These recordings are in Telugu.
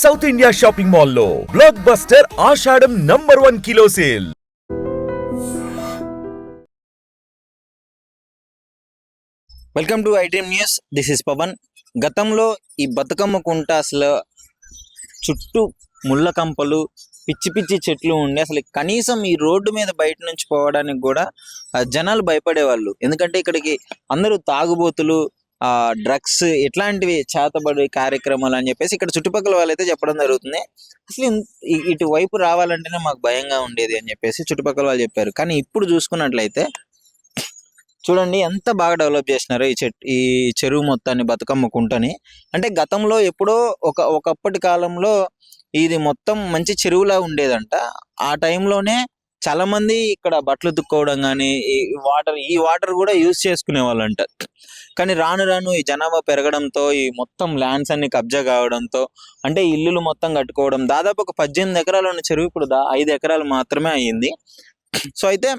సౌత్ ఇండియా షాపింగ్ మాల్లో blockbuster Ashadham number one kilo sale welcome to ITM news this is Pavan గతంలో ఈ బతుకమ్మ కుంట అసలు చుట్టూ ముళ్ళ కంపలు పిచ్చి పిచ్చి చెట్లు ఉండి. అసలు కనీసం ఈ రోడ్డు మీద బయట నుంచి పోవడానికి కూడా జనాలు భయపడేవాళ్ళు. ఎందుకంటే ఇక్కడికి అందరూ తాగుబోతులు డ్రగ్స్ ఇట్లాంటివి చేతబడి కార్యక్రమాలు అని చెప్పేసి ఇక్కడ చుట్టుపక్కల వాళ్ళైతే చెప్పడం జరుగుతుంది. అసలు ఇన్- ఇటువైపు రావాలంటేనే మాకు భయంగా ఉండేది అని చెప్పేసి చుట్టుపక్కల వాళ్ళు చెప్పారు. కానీ ఇప్పుడు చూసుకున్నట్లయితే చూడండి ఎంత బాగా డెవలప్ చేసినారో ఈ చెట్ ఈ చెరువు మొత్తాన్ని బతుకమ్మ కుంటని. అంటే గతంలో ఎప్పుడో ఒక ఒకప్పటి కాలంలో ఇది మొత్తం మంచి చెరువులా ఉండేదంట. ఆ టైంలోనే చాలా మంది ఇక్కడ బట్టలు తుక్కోవడం కానీ ఈ వాటర్ ఈ వాటర్ కూడా యూజ్ చేసుకునే వాళ్ళంట. కానీ రాను రాను ఈ జనాభా పెరగడంతో ఈ మొత్తం ల్యాండ్స్ అన్ని కబ్జా కావడంతో అంటే ఇల్లులు మొత్తం కట్టుకోవడం దాదాపు ఒక పద్దెనిమిది ఎకరాలు ఉన్న చెరువు ఇప్పుడు ఐదు ఎకరాలు మాత్రమే అయ్యింది సో అయితే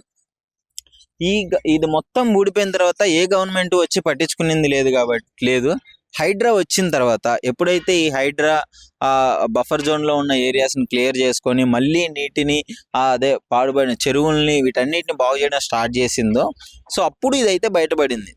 ఈ ఇది మొత్తం ఊడిపోయిన తర్వాత ఏ గవర్నమెంట్ వచ్చి పట్టించుకునేది లేదు కాబట్టి లేదు. హైడ్రా వచ్చిన తర్వాత ఎప్పుడైతే ఈ హైడ్రా ఆ బఫర్ జోన్లో ఉన్న ఏరియాస్ని క్లియర్ చేసుకొని మళ్ళీ నీటిని అదే పాడుబడిన చెరువుల్ని వీటన్నిటిని బాగు చేయడం స్టార్ట్ చేసిందో సో అప్పుడు ఇదైతే బయటపడింది.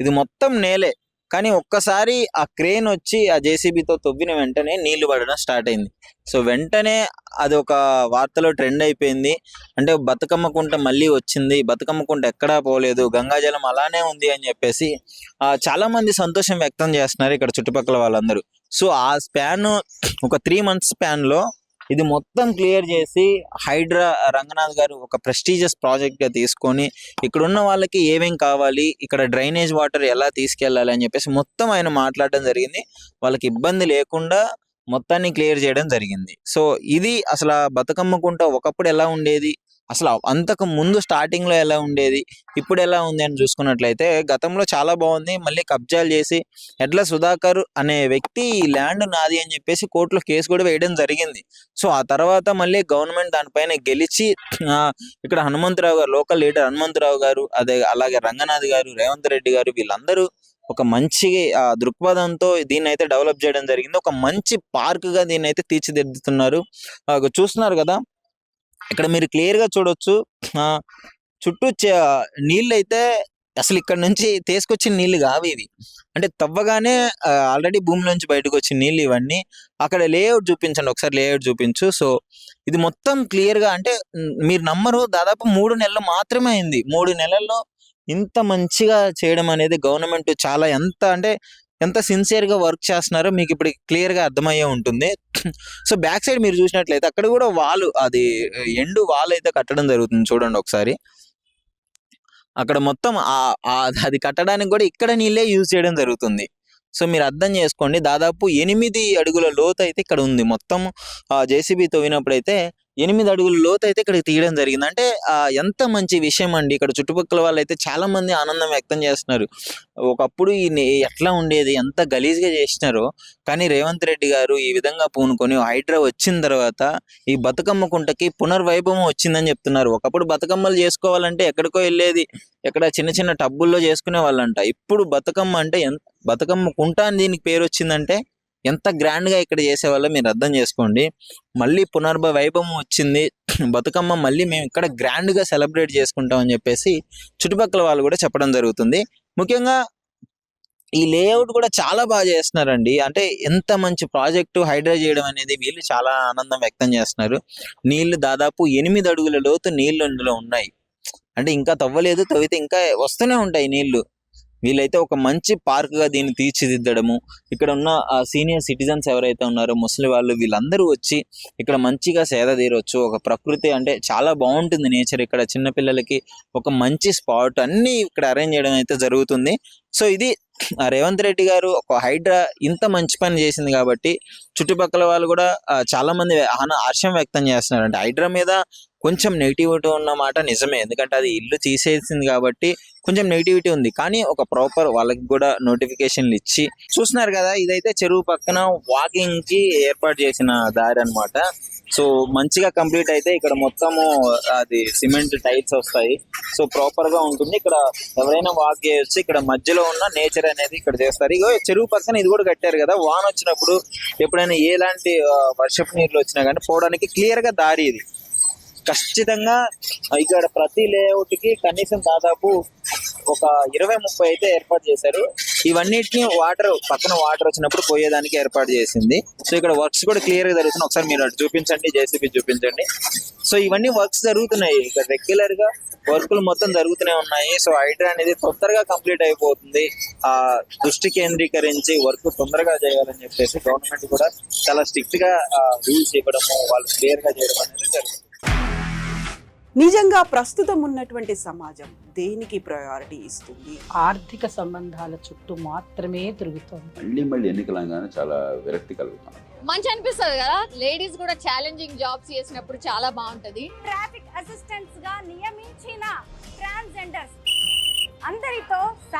ఇది మొత్తం నేలే. కానీ ఒక్కసారి ఆ క్రేన్ వచ్చి ఆ జేసీబీతో తవ్విన వెంటనే నీళ్ళు పడడం స్టార్ట్ అయింది. సో వెంటనే అది ఒక వార్తలో ట్రెండ్ అయిపోయింది. అంటే బతుకమ్మ కుంట మళ్ళీ వచ్చింది. బతుకమ్మ కుంట ఎక్కడా పోలేదు. గంగాజలం అలానే ఉంది అని చెప్పేసి చాలా మంది సంతోషం వ్యక్తం చేస్తున్నారు ఇక్కడ చుట్టుపక్కల వాళ్ళందరూ. సో ఆ స్పాన్ ఒక త్రీ మంత్స్ స్పాన్లో ఇది మొత్తం క్లియర్ చేసి హైడ్రా రంగనాథ్ గారు ఒక ప్రెస్టీజియస్ ప్రాజెక్ట్గా తీసుకొని ఇక్కడ ఉన్న వాళ్ళకి ఏమేం కావాలి ఇక్కడ డ్రైనేజ్ వాటర్ ఎలా తీసుకెళ్ళాలి అని చెప్పేసి మొత్తం ఆయన మాట్లాడడం జరిగింది. వాళ్ళకి ఇబ్బంది లేకుండా మొత్తాన్ని క్లియర్ చేయడం జరిగింది. సో ఇది అసలు ఆ ఒకప్పుడు ఎలా ఉండేది అసలు అంతకు ముందు స్టార్టింగ్లో ఎలా ఉండేది ఇప్పుడు ఎలా ఉంది అని చూసుకున్నట్లయితే గతంలో చాలా బాగుంది. మళ్ళీ కబ్జాలు చేసి ఎడ్ల సుధాకర్ అనే వ్యక్తి ఈ ల్యాండ్ నాది అని చెప్పేసి కోర్టులో కేసు కూడా వేయడం జరిగింది. సో ఆ తర్వాత మళ్ళీ గవర్నమెంట్ దానిపైన గెలిచి ఇక్కడ హనుమంతరావు గారు లోకల్ లీడర్ హనుమంతరావు గారు అదే అలాగే రంగనాథ్ గారు రేవంత్ రెడ్డి గారు వీళ్ళందరూ ఒక మంచి ఆ, దృక్పథంతో దీన్ని అయితే డెవలప్ చేయడం జరిగింది. ఒక మంచి పార్క్గా దీన్ని అయితే తీర్చిదిద్దుతున్నారు చూస్తున్నారు కదా ఇక్కడ మీరు క్లియర్గా చూడొచ్చు. ఆ, చుట్టూ చ- నీళ్ళు అయితే అసలు ఇక్కడ నుంచి తీసుకొచ్చిన నీళ్ళు కావు ఇవి. అంటే తవ్వగానే ఆల్రెడీ భూమి నుంచి బయటకు వచ్చిన నీళ్ళు ఇవన్నీ. అక్కడ లేఅవుట్ చూపించండి ఒకసారి లేఅవుట్ చూపించు. సో ఇది మొత్తం క్లియర్గా అంటే మీరు నమ్మరు దాదాపు మూడు నెలలు మాత్రమే అయింది. మూడు నెలల్లో ఇంత మంచిగా చేయడం అనేది గవర్నమెంట్ చాలా ఎంత అంటే ఎంత సిన్సియర్గా వర్క్ చేస్తున్నారో మీకు ఇప్పుడు క్లియర్గా అర్థమయ్యే ఉంటుంది. సో బ్యాక్ సైడ్ మీరు చూసినట్లయితే అక్కడ కూడా వాల్ అది ఎండు వాల్ అయితే కట్టడం జరుగుతుంది చూడండి ఒకసారి. అక్కడ మొత్తం అది కట్టడానికి కూడా ఇక్కడ నీళ్ళే యూజ్ చేయడం జరుగుతుంది. సో మీరు అర్థం చేసుకోండి. దాదాపు ఎనిమిది అడుగుల లోతు అయితే ఇక్కడ ఉంది. మొత్తం జేసీబీ తవ్వినప్పుడు అయితే ఎనిమిది అడుగుల లోతు అయితే ఇక్కడ తీయడం జరిగింది. అంటే ఆ, ఎంత మంచి విషయం అండి. ఇక్కడ చుట్టుపక్కల వాళ్ళు అయితే చాలా మంది ఆనందం వ్యక్తం చేస్తున్నారు. ఒకప్పుడు ఈ ఎట్లా ఉండేది ఎంత గలీజ్గా చేసినారో కానీ రేవంత్ రెడ్డి గారు ఈ విధంగా పూనుకొని హైడ్రా వచ్చిన తర్వాత ఈ బతుకమ్మ కుంటకి పునర్వైభవం వచ్చిందని చెప్తున్నారు. ఒకప్పుడు బతుకమ్మలు చేసుకోవాలంటే ఎక్కడికో వెళ్ళేది ఎక్కడ చిన్న చిన్న టబ్బుల్లో చేసుకునే వాళ్ళంట ఇప్పుడు బతుకమ్మ అంటే ఎంత బతుకమ్మ కుంట అని దీనికి పేరు వచ్చిందంటే ఎంత గ్రాండ్గా ఇక్కడ చేసేవాళ్ళో మీరు అర్థం చేసుకోండి. మళ్ళీ పునర్భ వైభవం వచ్చింది. బతుకమ్మ మళ్ళీ మేము ఇక్కడ గ్రాండ్గా సెలబ్రేట్ చేసుకుంటాం అని చెప్పేసి చుట్టుపక్కల వాళ్ళు కూడా చెప్పడం జరుగుతుంది. ముఖ్యంగా ఈ లేఅవుట్ కూడా చాలా బాగా చేస్తున్నారండి. అంటే ఎంత మంచి ప్రాజెక్టు హైడ్రా చేయడం అనేది వీళ్ళు చాలా ఆనందం వ్యక్తం చేస్తున్నారు. నీళ్ళు దాదాపు ఎనిమిది అడుగుల లోతు నీళ్ళు ఇందులో ఉన్నాయి. అంటే ఇంకా తవ్వలేదు తవ్వితే ఇంకా వస్తూనే ఉంటాయి నీళ్ళు. వీళ్ళైతే ఒక మంచి పార్క్గా దీన్ని తీర్చిదిద్దడము. ఇక్కడ ఉన్న సీనియర్ సిటిజన్స్ ఎవరైతే ఉన్నారో ముసలి వాళ్ళు వీళ్ళందరూ వచ్చి ఇక్కడ మంచిగా సేద తీరొచ్చు. ఒక ప్రకృతి అంటే చాలా బాగుంటుంది నేచర్. ఇక్కడ చిన్న పిల్లలకి ఒక మంచి స్పాట్ అన్ని ఇక్కడ అరేంజ్ చేయడం అయితే జరుగుతుంది. సో ఇది రేవంత్ రెడ్డి గారు ఒక హైడ్రా ఇంత మంచి పని చేసింది కాబట్టి చుట్టుపక్కల వాళ్ళు కూడా చాలా మంది హర్షం వ్యక్తం చేస్తున్నారు అంటే హైడ్రా మీద కొంచెం నెగిటివిటీ ఉన్న మాట నిజమే. ఎందుకంటే అది ఇల్లు తీసేసింది కాబట్టి కొంచెం నెగిటివిటీ ఉంది. కానీ ఒక ప్రాపర్ వాళ్ళకి కూడా నోటిఫికేషన్లు ఇచ్చి చూస్తున్నారు కదా ఇదైతే చెరువు పక్కన వాకింగ్కి ఏర్పాటు చేసిన దారి అన్నమాట. సో మంచిగా కంప్లీట్ అయితే ఇక్కడ మొత్తము అది సిమెంట్ టైల్స్ వస్తాయి. సో ప్రాపర్గా ఉంటుంది. ఇక్కడ ఎవరైనా వాక్ చేయొచ్చు. ఇక్కడ మధ్యలో ఉన్న నేచర్ అనేది ఇక్కడ చేస్తారు. ఇగో చెరువు పక్కన ఇది కూడా కట్టారు కదా వాన వచ్చినప్పుడు ఎప్పుడైనా ఎలాంటి వర్షపు నీళ్ళు వచ్చినా కానీ పోవడానికి క్లియర్గా దారి ఇది. ఖచ్చితంగా ఇక్కడ ప్రతి లేఅవుట్కి కనీసం దాదాపు ఒక ఇరవై ముప్పై అయితే ఏర్పాటు చేశారు. ఇవన్నిటిని వాటర్ పక్కన వాటర్ వచ్చినప్పుడు పోయేదానికి ఏర్పాటు చేసింది. సో ఇక్కడ వర్క్స్ కూడా క్లియర్గా జరుగుతున్నాయి. ఒకసారి మీరు చూపించండి జేసీబీ చూపించండి. సో ఇవన్నీ వర్క్స్ జరుగుతున్నాయి. ఇక్కడ రెగ్యులర్గా వర్కులు మొత్తం జరుగుతూనే ఉన్నాయి. సో హైడ్రా అనేది తొందరగా కంప్లీట్ అయిపోతుంది. ఆ దృష్టి కేంద్రీకరించి వర్క్ తొందరగా చేయాలని చెప్పేసి గవర్నమెంట్ కూడా చాలా స్ట్రిక్ట్గా రూల్స్ ఇవ్వడము వాళ్ళు క్లియర్గా చేయడం అనేది జరుగుతుంది. నిజంగా ప్రస్తుతం ఉన్నటువంటి సమాజం దేనికి ప్రయారిటీ ఇస్తుంది? ఆర్థిక సంబంధాల చుట్టూ మాత్రమే తిరుగుతోంది. మళ్ళీ మళ్ళీ ఎన్నికలంగానే చాలా విరక్తి కలుగుతాం మంచి అనిపిస్తుంది కదా? లేడీస్ కూడా ఛాలెంజింగ్ జాబ్స్ చేసినప్పుడు చాలా బాగుంటది. ట్రాఫిక్ అసిస్టెంట్స్గా